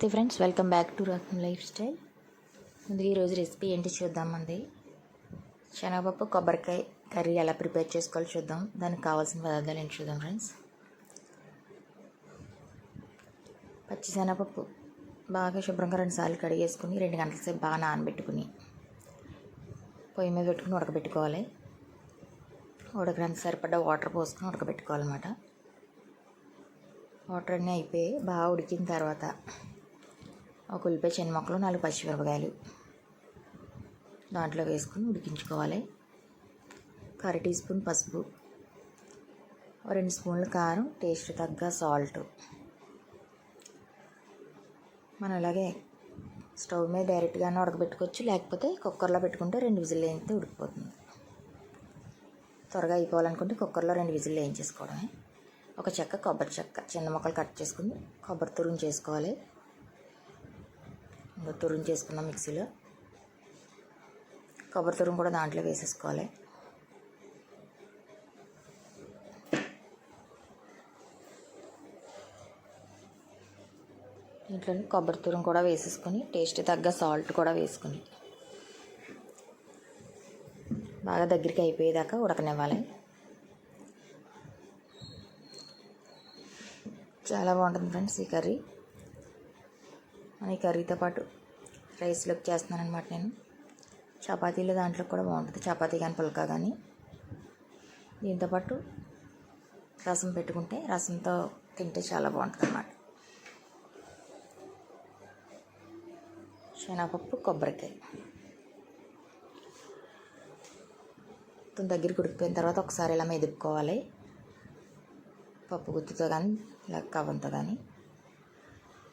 నమస్తే friends welcome back to Ratna life style. ముందుగా ఈరోజు రెసిపీ ఏంటి చూద్దామండి. శనగపప్పు కొబ్బరికాయ కర్రీ ఎలా ప్రిపేర్ చేసుకోవాలో చూద్దాం. దానికి కావాల్సిన పదార్థాలు ఏంటి చూద్దాం ఫ్రెండ్స్. పచ్చి శనగపప్పు బాగా శుభ్రంగా రెండు సార్లు కడిగేసుకుని రెండు గంటల సేపు బాగా నానబెట్టుకుని పొయ్యి మీద పెట్టుకుని ఉడకబెట్టుకోవాలి. ఉడకడానికి సరిపడ్డ వాటర్ పోసుకుని ఉడకబెట్టుకోవాలన్నమాట. వాటర్ అన్నీ అయిపోయి బాగా ఉడికిన తర్వాత ఒక ఉల్లిపాయ చిన్న మొక్కలు నాలుగు పచ్చిమిరపకాయలు దాంట్లో వేసుకుని ఉడికించుకోవాలి. ఒక టీ స్పూన్ పసుపు రెండు స్పూన్లు కారం టేస్ట్ తగ్గ సాల్ట్. మనం అలాగే స్టవ్ మీద డైరెక్ట్గానే ఉడకబెట్టుకోవచ్చు లేకపోతే కుక్కర్లో పెట్టుకుంటే రెండు విజిల్ వేయితే ఉడికిపోతుంది. త్వరగా అయిపోవాలనుకుంటే కుక్కర్లో రెండు విజిల్ వేయించేసుకోవడమే. ఒక చెక్క కొబ్బరి చెక్క చిన్న మొక్కలు కట్ చేసుకుని కొబ్బరి తురుము చేసుకోవాలి. ఇంకా తురుము చేసుకున్నాం మిక్సీలో. కొబ్బరి తురుము కూడా దాంట్లో వేసేసుకోవాలి. దీంట్లో కొబ్బరి తురుము కూడా వేసేసుకొని టేస్ట్ తగ్గ సాల్ట్ కూడా వేసుకుని. బాగా దగ్గరికి అయిపోయేదాకా ఉడకనివ్వాలి. చాలా బాగుంటుంది ఫ్రెండ్స్ ఈ కర్రీ. ఈ కర్రీతో పాటు రైస్లోకి చేస్తున్నాను అనమాట నేను. చపాతీలు దాంట్లో కూడా బాగుంటుంది. చపాతీ కానీ పుల్కా కానీ. దీంతోపాటు రసం పెట్టుకుంటే రసంతో తింటే చాలా బాగుంటుంది అన్నమాట శనగపప్పు కొబ్బరికాయ. దగ్గరికి ఉడికిపోయిన తర్వాత ఒకసారి ఇలా మెదుపుకోవాలి. పప్పు గుత్తితో కానీ ఇలా కవ్వంతో కానీ.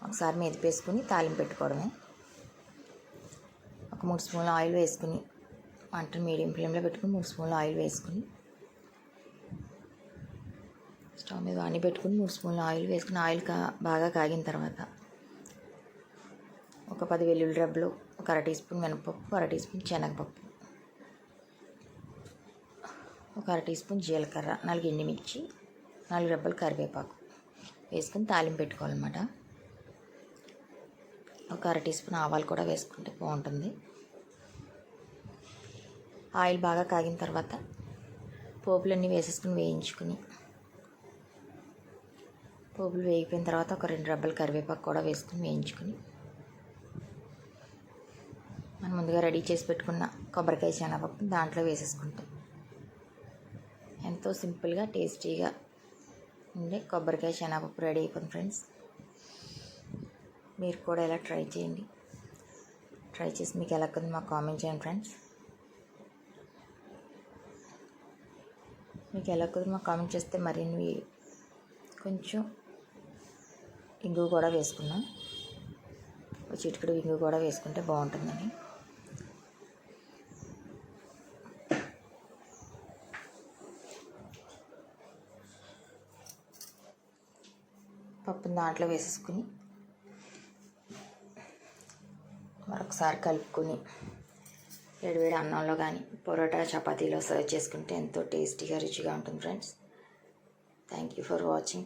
ఒకసారి మెదిపేసుకుని తాలింపు పెట్టుకోవడమే. ఒక మూడు స్పూన్ల ఆయిల్ వేసుకుని మంటను మీడియం ఫ్లేమ్లో పెట్టుకుని మూడు స్పూన్ల ఆయిల్ వేసుకుని స్టవ్ మీద అన్నీ పెట్టుకుని మూడు స్పూన్ల ఆయిల్ వేసుకుని ఆయిల్ కా బాగా కాగిన తర్వాత ఒక పది వెల్లుల్లి రబ్బలు ఒక అర టీ స్పూన్ మినపప్పు అర టీ స్పూన్ శనగపప్పు ఒక అర టీ స్పూన్ జీలకర్ర నాలుగు ఎండుమిర్చి నాలుగు రెబ్బలు కరివేపాకు వేసుకుని తాలింపు పెట్టుకోవాలన్నమాట. ఒక అర టీ స్పూన్ ఆవాలు కూడా వేసుకుంటే బాగుంటుంది. ఆయిల్ బాగా కాగిన తర్వాత పోపులన్నీ వేసేసుకుని వేయించుకుని పోపులు వేగిపోయిన తర్వాత ఒక రెండు రబ్బలు కరివేపాకు కూడా వేసుకుని వేయించుకుని మనం ముందుగా రెడీ చేసి పెట్టుకున్న కొబ్బరికాయ శనగపప్పు దాంట్లో వేసేసుకుంటాం. ఎంతో సింపుల్గా టేస్టీగా ఉండే కొబ్బరికాయ శనగపప్పు రెడీ అయిపోయింది ఫ్రెండ్స్. మీరు కూడా ఇలా ట్రై చేయండి. ట్రై చేసి మీకు ఎలా కొంది మాకు కామెంట్ చేయండి ఫ్రెండ్స్. మీకు ఎలా కుదిరి మాకు కామెంట్ చేస్తే మరిన్ని కొంచెం ఇంగు కూడా వేసుకున్నాం చిటికడు ఇంగు కూడా వేసుకుంటే బాగుంటుందని. పప్పు దాంట్లో వేసేసుకుని మరొకసారి కలుపుకొని వేడివేడి అన్నంలో కానీ పొరోటా చపాతీలో సర్వ్ చేసుకుంటే ఎంతో టేస్టీగా రుచిగా ఉంటుంది friends thank you for watching